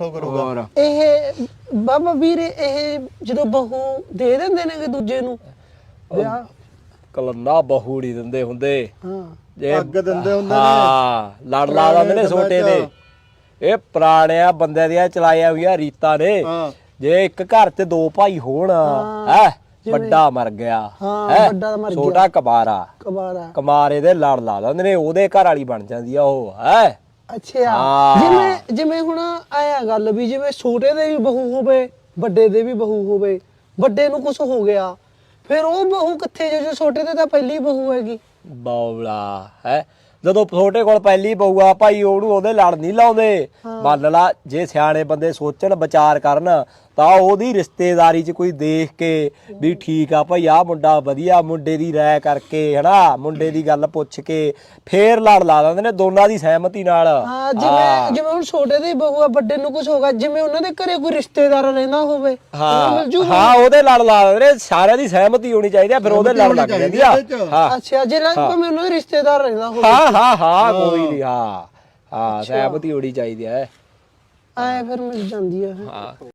ਕਰੂਗਾ ਇਹ ਬਾਬਾ ਵੀਰ ਇਹ ਜਦੋਂ ਬਹੂ ਦੇ ਦਿੰਦੇ ਨੇ ਕਿ ਦੂਜੇ ਨੂੰ ਵਿਆਹ? ਕਲੰਨਾ ਬਹੂੜੀ ਦਿੰਦੇ ਹੁੰਦੇ। ਹਾਂ। ਜੇ ਅੱਗ ਦਿੰਦੇ ਹੁੰਦੇ ਨੇ। ਹਾਂ ਲੜ ਲਾ ਦਿੰਦੇ ਨੇ ਪੁਰਾਣੇ ਛੋਟੇ ਨੇ ਇਹ ਪੁਰਾਣਿਆਂ ਬੰਦਿਆਂ ਦੀਆਂ ਚਲਾਈਆਂ ਹੋਈਆਂ ਰੀਤਾਂ ਨੇ। ਹਾਂ। ਜੇ ਇੱਕ ਘਰ 'ਚ ਦੋ ਭਾਈ ਹੋਣ ਹੈ। ਵੱਡਾ ਮਰ ਗਿਆ ਹਾਂ, ਹੈਂ? ਵੱਡਾ ਤਾਂ ਮਰ ਗਿਆ। ਛੋਟਾ ਕਬਾਰਾ ਕਬਾਰਾ ਕਮਾਰੇ ਦੇ ਲੜ ਲਾ ਦਿੰਦੇ ਨੇ ਉਹਦੇ ਘਰ ਵਾਲੀ ਬਣ ਜਾਂਦੀ ਆ ਉਹ ਹੈ। ਅੱਛਾ। ਹਾਂ। ਜਿਵੇਂ ਜਿਵੇਂ ਹੁਣ ਆਇਆ ਗੱਲ ਵੀ ਜਿਵੇਂ ਛੋਟੇ ਦੇ ਵੀ ਬਹੂ ਹੋਵੇ ਵੱਡੇ ਦੇ ਵੀ ਬਹੂ ਹੋਵੇ ਵੱਡੇ ਨੂੰ ਕੁਝ ਹੋ ਗਿਆ ਫਿਰ ਉਹ ਬਹੂ ਕਿੱਥੇ ਜੋ ਜੋ ਛੋਟੇ ਦੇ ਤਾਂ ਪਹਿਲੀ ਬਹੂ ਹੈਗੀ। ਬੌਲਾ ਹੈ। ਜਦੋਂ ਛੋਟੇ ਕੋਲ ਪਹਿਲੀ ਬਹੂ ਆ ਭਾਈ ਉਹਨੂੰ ਉਹਦੇ ਲੜ ਨਹੀਂ ਲਾਉਂਦੇ। ਮੰਨ ਲਾ ਜੇ ਸਿਆਣੇ ਬੰਦੇ ਸੋਚਣ ਵਿਚਾਰ ਕਰਨ ਤਾਂ ਉਹਦੀ ਰਿਸ਼ਤੇਦਾਰੀ 'ਚ ਕੋਈ ਦੇਖ ਕੇ ਵੀ ਠੀਕ ਆ ਭਾਈ ਆ ਮੁੰਡਾ ਵਧੀਆ ਮੁੰਡੇ ਦੀ ਰਾਏ ਕਰਕੇ ਹਨਾ? ਮੁੰਡੇ ਦੀ ਗੱਲ ਪੁੱਛ ਕੇ ਫੇਰ ਲੜ ਲਾ ਦਿੰਦੇ ਨੇ ਦੋਨਾਂ ਦੀ ਸਹਿਮਤੀ ਨਾਲ। ਹਾਂ ਜਿਵੇਂ ਜਿਵੇਂ ਹੁਣ ਛੋਟੇ ਦੇ ਬਹੂ ਆ ਵੱਡੇ ਨੂੰ ਕੁਝ ਹੋਗਾ ਜਿਵੇਂ ਉਹਨਾਂ ਦੇ ਘਰੇ ਕੋਈ ਰਿਸ਼ਤੇਦਾਰ ਰਹਿੰਦਾ ਹੋਵੇ ਉਹਨੂੰ ਹਾਂ ਮਿਲ ਜੂਗਾ ਹਾਂ ਉਹਦੇ ਲੜ ਲਾ ਦਿੰਦੇ ਨੇ ਸਾਰਿਆਂ ਦੀ ਸਹਿਮਤੀ ਹੋਣੀ ਚਾਹੀਦੀ ਆ ਫਿਰ ਉਹਦੇ ਲੜ ਲੱਗ ਜਾਂਦੀ ਆ। ਇਹਦੇ 'ਚ। ਹਾਂ। ਅੱਛਾ ਜਿਹੜਾ ਭਾਵੇਂ ਉਹਨਾਂ ਦੇ ਰਿਸ਼ਤੇਦਾਰ ਰਹਿੰਦਾ ਹੋਵੇ। ਹਾਂ ਹਾਂ ਹਾਂ ਕੋਈ ਨਹੀਂ ਹਾਂ। ਹਾਂ ਸਹਿਮਤੀ ਹੋਣੀ ਚਾਹੀਦੀ ਹੈ ਐ ਫਿਰ ਮਿਲ ਜਾਂਦੀ ਆ। ਹਾਂ।